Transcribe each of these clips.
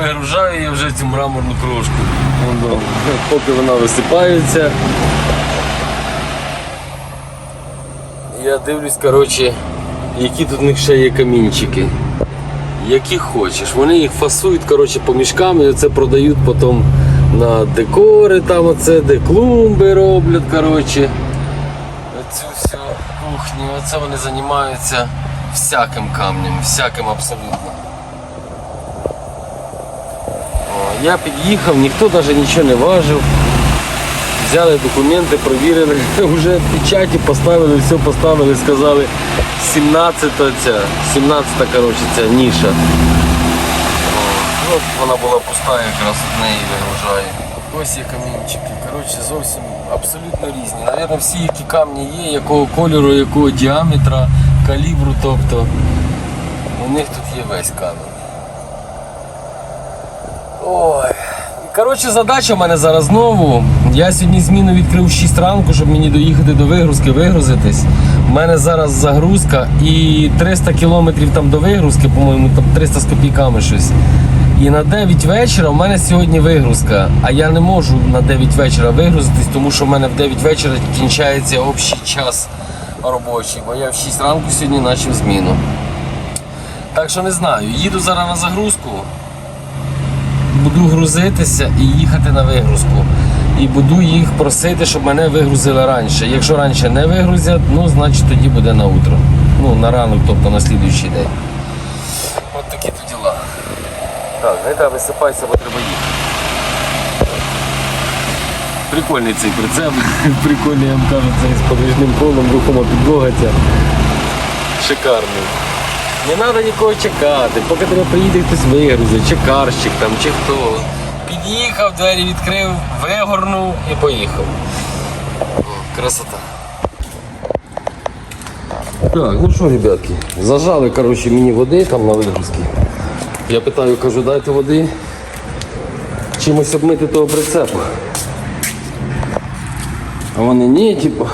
вигружаю я вже цю мраморну крошку. Вон. Поки вона висипається. Я дивлюсь, коротше, які тут в них ще є камінчики. Які хочеш. Вони їх фасують коротше, по мішкам і це продають потім на декори, там оце, де клумби роблять. коротше. Оцю всю кухню, оце вони займаються всяким камнем, всяким абсолютно. О, я під'їхав, ніхто навіть нічого не важив. Взяли документи, провірили, вже печаті поставили, все поставили, сказали 17 ця, 17 коротше, ця ніша. От вона була пуста, якраз от неї вигружає. Ось є камінчики. Коротше, зовсім абсолютно різні. Навірно, всі, які камні є, якого кольору, якого діаметра, калібру, тобто у них тут є весь камінь. Ой. Коротше, задача в мене зараз знову. Я сьогодні зміну відкрив в 6 ранку, щоб мені доїхати до вигрузки, вигрузитись. У мене зараз загрузка і 300 кілометрів там до вигрузки, по-моєму, там 300 з копійками щось. І на 9 вечора в мене сьогодні вигрузка. А я не можу на 9 вечора вигрузитись, тому що в мене в 9 вечора кінчається общий час робочий, бо я в 6 ранку сьогодні почав зміну. Так що не знаю, їду зараз на загрузку буду грузитися і їхати на вигрузку. І буду їх просити, щоб мене вигрузили раніше. Якщо раніше не вигрузять, ну значить тоді буде на утро. Ну, на ранок, тобто на слідуючий день. От такі то діла. Так, гайда висипайся, бо треба їхати. Прикольний цей прицеп. Прикольний, я вам кажу, цей з подвижним колом, рухома підлога. Шикарний. Не треба нікого чекати, поки тебе приїде хтось вигрузить, чи карщик там, чи хто. Під'їхав, двері відкрив, вигорнув і поїхав. О, Красота. Так, ну що, ребятки, зажали коротше, мені води там на вигрузці. Я питаю, кажу, дайте води. Чимось обмити того прицепу. А вони ні, типу,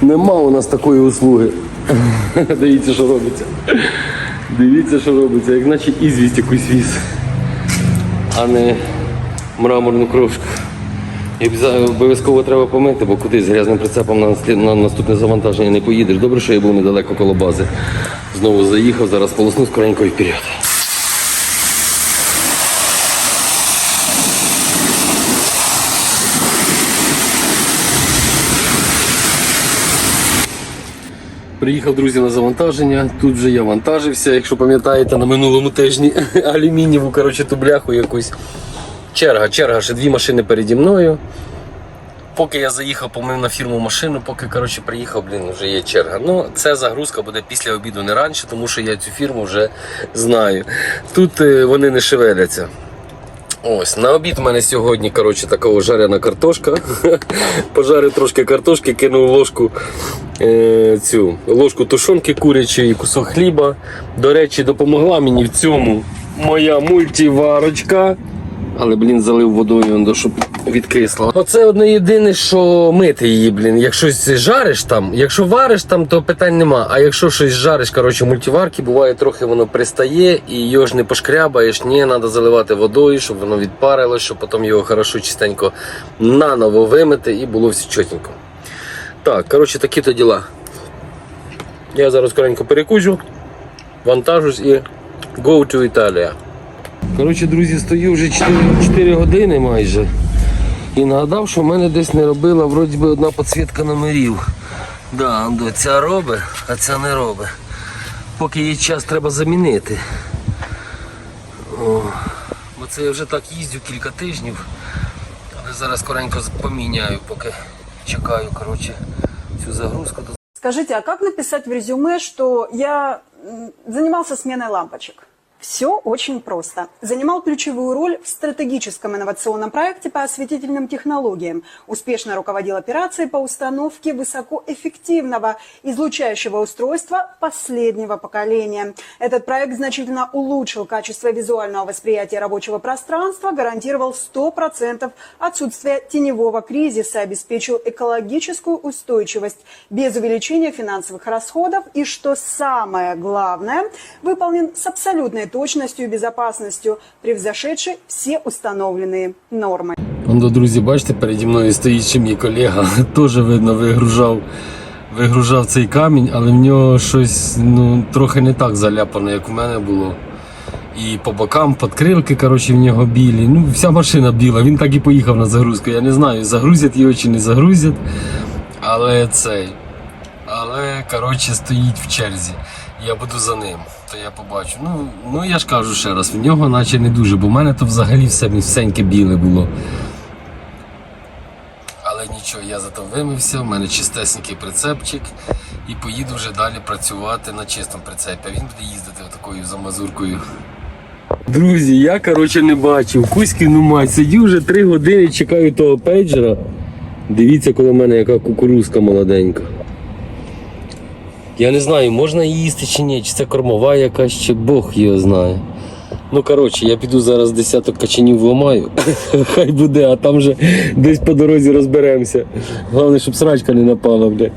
нема у нас такої услуги. Дивіться, що робиться. Дивіться, що робиться, як наче ізвість якусь віз, а не мраморну крошку. І обов'язково треба помити, бо кудись з грязним прицепом на, на наступне завантаження не поїдеш. Добре, що я був недалеко коло бази. Знову заїхав, зараз полосну скоренько і вперед. Приїхав, друзі, на завантаження. Тут вже я вантажився, якщо пам'ятаєте, на минулому тижні алюмінієву коротше, ту бляху якусь. Черга, черга, ще дві машини переді мною. Поки я заїхав, помив на фірму машину, поки коротше, приїхав, блін, вже є черга. Ну, це загрузка буде після обіду не раніше, тому що я цю фірму вже знаю. Тут е, вони не шевеляться. Ось, на обід у мене сьогодні коротше, така жарена картошка. Пожарив трошки картошки, кинув ложку е, цю ложку тушонки курячої, кусок хліба. До речі, допомогла мені в цьому моя мультиварочка. Але, блін, залив водою, щоб відкисла. Оце одне єдине, що мити її, блін. Якщо жариш там, якщо вариш там, то питань нема. А якщо щось жариш, коротше, мультиварки, буває трохи воно пристає і його ж не пошкрябаєш. Ні, треба заливати водою, щоб воно відпарилось, щоб потім його хорошо чистенько наново вимити і було все чотенько. Так, коротше, такі то діла. Я зараз скоренько перекусю, вантажусь і go to Italia. Коротше, друзі, стою вже 4, 4 години майже. І нагадав, що в мене десь не робила вроді би одна підсвітка номерів. Да, ця робить, а ця не робить. Поки є час, треба замінити. О, бо це я вже так їздю кілька тижнів. Але зараз скоренько поміняю, поки чекаю коротше, цю загрузку. Скажите, а как написать в резюме, что я м, занимался сменой лампочек? Все очень просто. Занимал ключевую роль в стратегическом инновационном проекте по осветительным технологиям. Успешно руководил операцией по установке высокоэффективного излучающего устройства последнего поколения. Этот проект значительно улучшил качество визуального восприятия рабочего пространства, гарантировал 100% отсутствие теневого кризиса, обеспечил экологическую устойчивость без увеличения финансовых расходов и, что самое главное, выполнен с абсолютной точностью и безопасностью, превзошедшей все установленные нормы. Воно, друзі, бачите, переді мною стоїть ще мій колега. Теж видно вигружав, вигружав цей камінь, але в нього щось ну, трохи не так заляпано, як у мене було. І по бокам подкрилки, коротше, в нього білі. Ну, вся машина біла. Він так і поїхав на загрузку. Я не знаю, загрузять його чи не загрузять. Але цей. Але, коротше, стоїть в черзі. Я буду за ним, то я побачу. Ну, ну я ж кажу ще раз, в нього наче не дуже, бо в мене то взагалі все всеньке біле було. Але нічого, я зато вимився, в мене чистесенький прицепчик і поїду вже далі працювати на чистому прицепі. А він буде їздити такою замазуркою. Друзі, я коротше не бачив. Кузькіну мать, сидів вже три години, чекаю того пейджера. Дивіться, коли в мене яка кукурузка молоденька. Я не знаю, можна її їсти чи ні, чи це кормова якась, чи Бог його знає. Ну, коротше, я піду зараз десяток качанів вламаю. Хай буде, а там вже десь по дорозі розберемося. Головне, щоб срачка не напала, бля.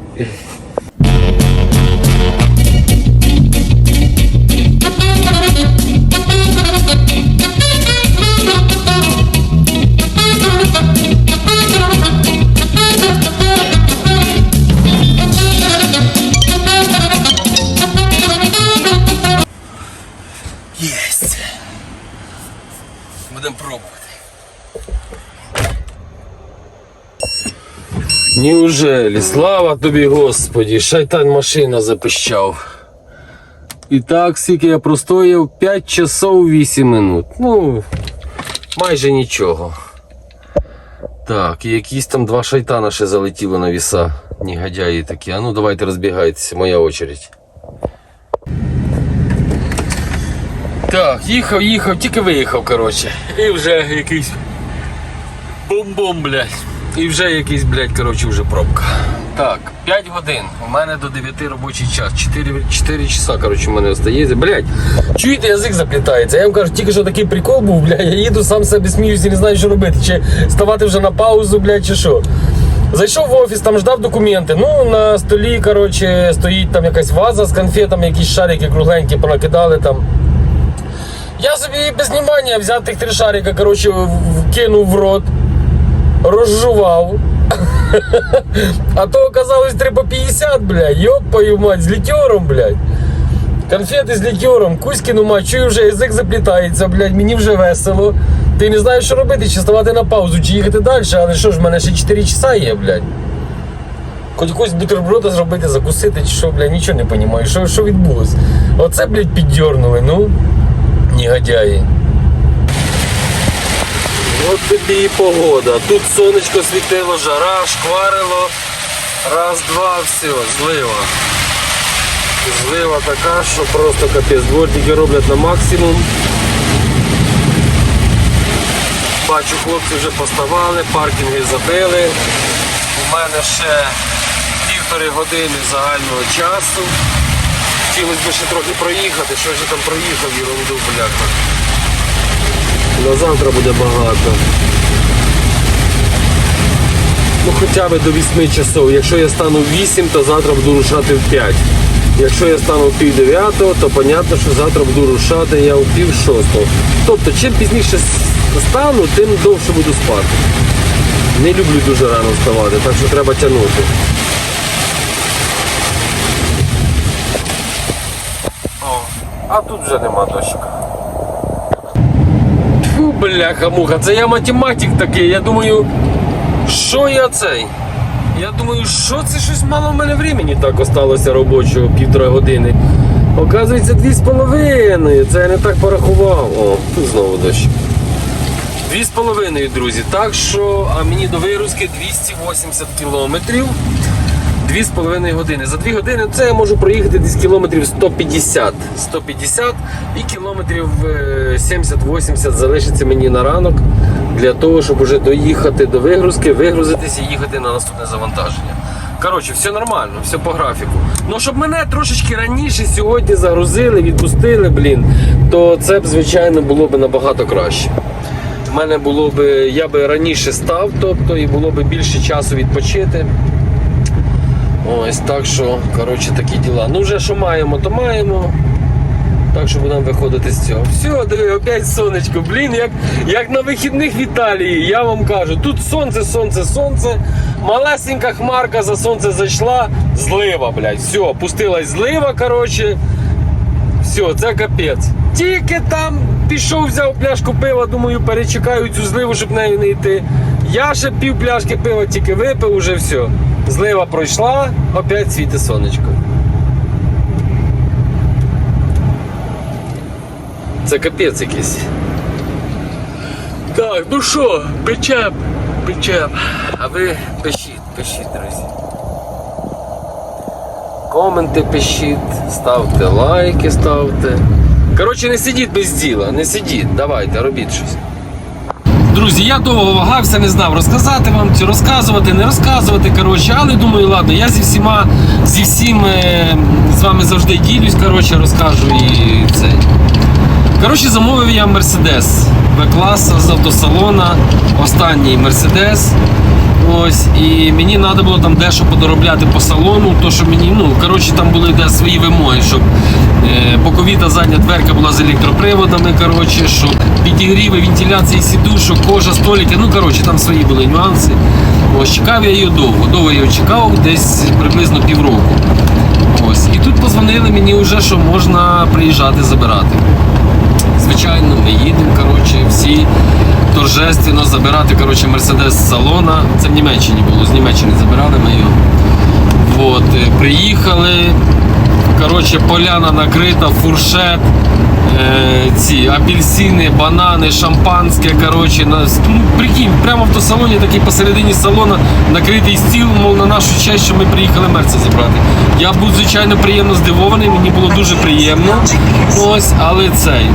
Неужели? Слава тобі, Господі, шайтан машина запищав. І так, скільки я простояв 5 часов 8 минут. Ну, майже нічого. Так, і якісь там два шайтана ще залетіло на віса. Негодяї такі. А ну давайте розбігайтеся, моя очередь. Так, їхав, їхав, тільки виїхав, коротше. І вже якийсь бум-бум, блядь. І вже якийсь, блядь, коротше, вже пробка. Так, 5 годин. У мене до 9 робочий час. 4, 4 часа, коротше, у мене остається. Блядь, чуєте, язик заплітається. Я вам кажу, тільки що такий прикол був, блядь, я їду, сам себе сміюся і не знаю, що робити. Чи ставати вже на паузу, блядь, чи що. Зайшов в офіс, там ждав документи. Ну, на столі, коротше, стоїть там якась ваза з конфетами, якісь шарики кругленькі понакидали там. Я собі без внимання взяв тих три шарика, коротше, кинув в рот, розжував. А то оказалось 3 по 50, блядь, ёпаю мать, з літьором, блядь. Конфети з літьором, Кузькину мать, чую вже язик заплітається, блядь, мені вже весело. Ти не знаєш, що робити, чи ставати на паузу, чи їхати далі, але що ж, в мене ще 4 часа є, блядь. Хоч якусь бутерброда зробити, закусити, чи що, блядь, нічого не розумію. Що, що відбулось? Оце, блядь, піддьорнули, ну. Негодяї. От тобі і погода. Тут сонечко світило, жара, шкварило. Раз, два, все, злива. Злива така, що просто капець. Дворники роблять на максимум. Бачу, хлопці вже поставали, паркінги забили. У мене ще півтори години загального часу. Хотілося б ще трохи проїхати, що ж я там проїхав, ерунду, бляха. На завтра буде багато. Ну хоча б до 8 часов. Якщо я стану в 8, то завтра буду рушати в 5. Якщо я стану в пів 9, то понятно, що завтра буду рушати я в пів 6. Тобто, чим пізніше стану, тим довше буду спати. Не люблю дуже рано вставати, так що треба тягнути. А тут вже нема дощика. Бляха-муха, це я математик такий. Я думаю, що я цей? Я думаю, що це щось мало в мене времени так осталося робочого півтора години. Оказується, дві з половиною. Це я не так порахував. О, тут знову дощ. Дві з половиною, друзі. Так що, а мені до вигрузки 280 кілометрів. Дві з половиною години. За дві години це я можу проїхати десь кілометрів 150. 150 і кілометрів е, 70-80 залишиться мені на ранок для того, щоб вже доїхати до вигрузки, вигрузитися і їхати на наступне завантаження. Коротше, все нормально, все по графіку. Ну, щоб мене трошечки раніше сьогодні загрузили, відпустили, блін, то це б, звичайно, було б набагато краще. У мене було б, я би раніше став, тобто, і було б більше часу відпочити. Ось так що, коротше, такі діла. Ну, вже що маємо, то маємо. Так що будемо виходити з цього. Все, диви, опять сонечко. Блін, як, як на вихідних в Італії, я вам кажу. Тут сонце, сонце, сонце. Малесенька хмарка за сонце зайшла. Злива, блядь. Все, пустилась злива, коротше. Все, це капець. Тільки там пішов, взяв пляшку пива, думаю, перечекаю цю зливу, щоб нею не йти. Я ще пів пляшки пива тільки випив, уже все. Злива пройшла, опять світе сонечко. Це капець якийсь. Так, ну що, печем, печем. А ви пишіть, пишіть, друзі. Коменти пишіть, ставте лайки, ставте. Коротше, не сидіть без діла, не сидіть, давайте, робіть щось. Друзі, я довго вагався, не знав розказати вам чи розказувати, не розказувати. Коротше, але думаю, ладно, я зі всіма, зі всім е, з вами завжди ділюсь, коротше, розкажу і це. Коротше, замовив я Мерседес В-класа з автосалона, останній Мерседес. Ось, і мені треба було там дещо подоробляти по салону, то що мені, ну, коротше, там були де свої вимоги, щоб е, боковіта задня дверка була з електроприводами, коротше, щоб підігріви, вентиляції сідушок, кожа, столики, ну, коротше, там свої були нюанси. Ось, чекав я її довго, довго я чекав, десь приблизно півроку. Ось, і тут позвонили мені вже, що можна приїжджати забирати. Звичайно, ми їдемо, коротше, всі торжественно забирати коротше, Мерседес з салона. Це в Німеччині було, з Німеччини забирали ми його. От, е, приїхали. Коротше, поляна накрита, фуршет, е, ці апельсини, банани, шампанське. Коротше, на, ну, прикинь, прямо в автосалоні, такий посередині салона накритий стіл, мов на нашу честь, що ми приїхали мерце забрати. Я був звичайно приємно здивований, мені було дуже приємно. Ось, але цей.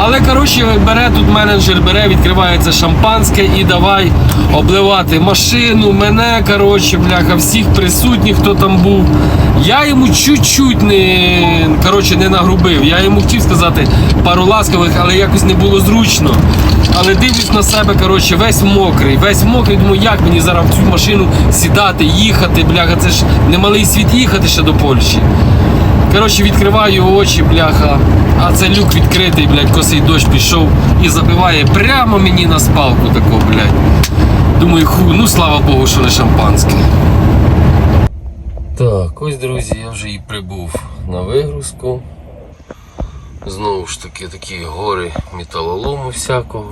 Але коротше, бере тут менеджер, бере, відкривається шампанське і давай обливати машину, мене, коротше, бляха, всіх присутніх, хто там був. Я йому чуть-чуть не, коротше, не нагрубив. Я йому хотів сказати пару ласкових, але якось не було зручно. Але дивлюсь на себе, коротше, весь мокрий, весь мокрий. Думаю, як мені зараз в цю машину сідати, їхати, бляха, це ж немалий світ їхати ще до Польщі. Коротше, відкриваю очі, бляха, а це люк відкритий, блядь, косий дощ пішов і забиває прямо мені на спалку таку, блядь. Думаю, ху, ну слава Богу, що не шампанське. Так, ось, друзі, я вже і прибув на вигрузку. Знову ж таки такі гори металолому всякого.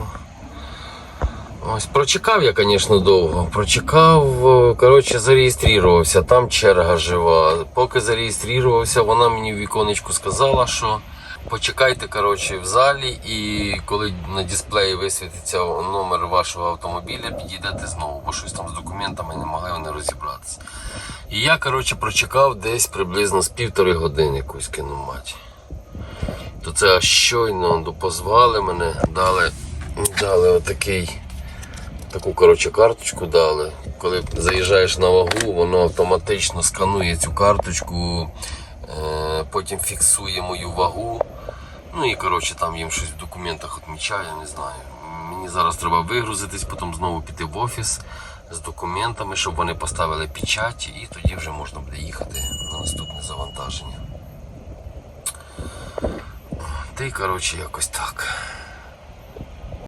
Ось прочекав я, звісно, довго. Прочекав, е, коротше, зареєструвався, там черга жива. Поки зареєструвався, вона мені в віконечку сказала, що почекайте коротше, в залі, і коли на дисплеї висвітиться номер вашого автомобіля, підійдете знову, бо щось там з документами не могли вони розібратися. І я, коротше, прочекав десь приблизно з півтори години якусь кину мать. То це аж щойно допозвали мене, дали, дали отакий таку коротше, карточку дали. Коли заїжджаєш на вагу, воно автоматично сканує цю карточку, е, потім фіксує мою вагу. Ну і коротше там їм щось в документах відмічає, не знаю. Мені зараз треба вигрузитись, потім знову піти в офіс з документами, щоб вони поставили печать, і тоді вже можна буде їхати на наступне завантаження. Та й коротше якось так.